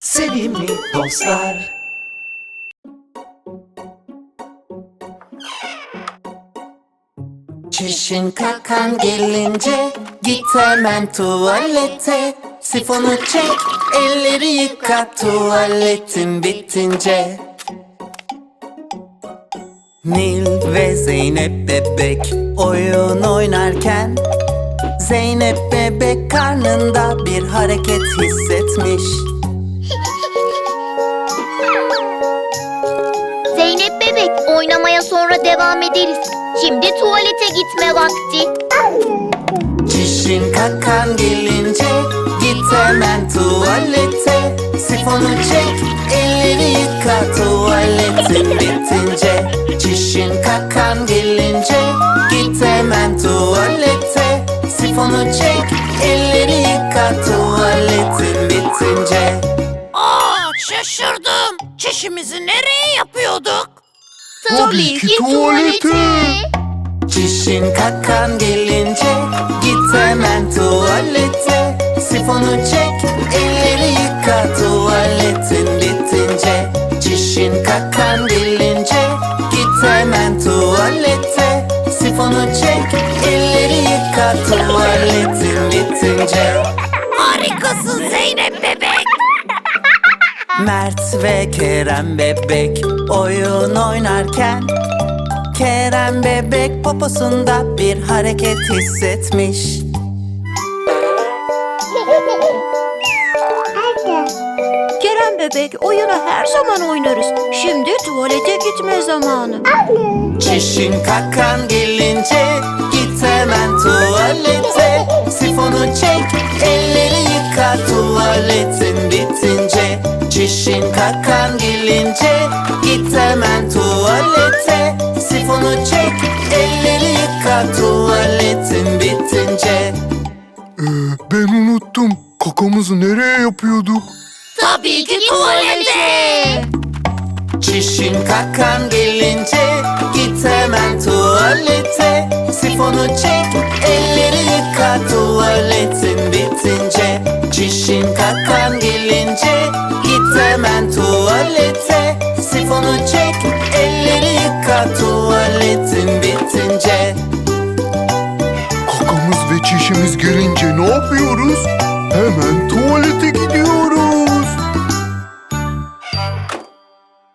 Sevimli dostlar. Çişin kakan gelince Git hemen tuvalete. Sifonu çek Elleri yıka Tuvaletin bitince. Nil ve Zeynep bebek oyun oynarken Zeynep bebek karnında bir hareket hissetmiş oynamaya sonra devam ederiz. Şimdi tuvalete gitme vakti. Çişin kakan gelince git hemen tuvalete Sifonu çek elleri yıka tuvaletin bitince Çişin kakan gelince git hemen tuvalete Sifonu çek elleri yıka tuvaletin bitince Aa şaşırdım. Çişimizi nereye yapıyorduk? Tabii ki tuvalete. Çişin kakan gelince git hemen tuvalete Sifonu çek elleri yıka tuvaletin bitince Çişin kakan gelince git hemen tuvalete Sifonu çek elleri yıka tuvaletin bitince Harikasın Zeynep bebek. Mert ve Kerem bebek oyun oynarken Kerem bebek poposunda bir hareket hissetmiş Kerem bebek oyunu her zaman oynarız. Şimdi tuvalete gitme zamanı. Çişin kakan gelince git hemen tuvalete Sifonu çek elleri yıka tuvaletin bitince Çişin kakan gelince git hemen tuvalete Sifonu çek elleri yıka tuvaletin bitince Ben unuttum. Kakamızı nereye yapıyorduk? Tabii ki tuvalete. Çişin kakan gelince git hemen tuvalete Sifonu çek elleri yıka tuvaletin bitince çişimiz gelince ne yapıyoruz? Hemen tuvalete.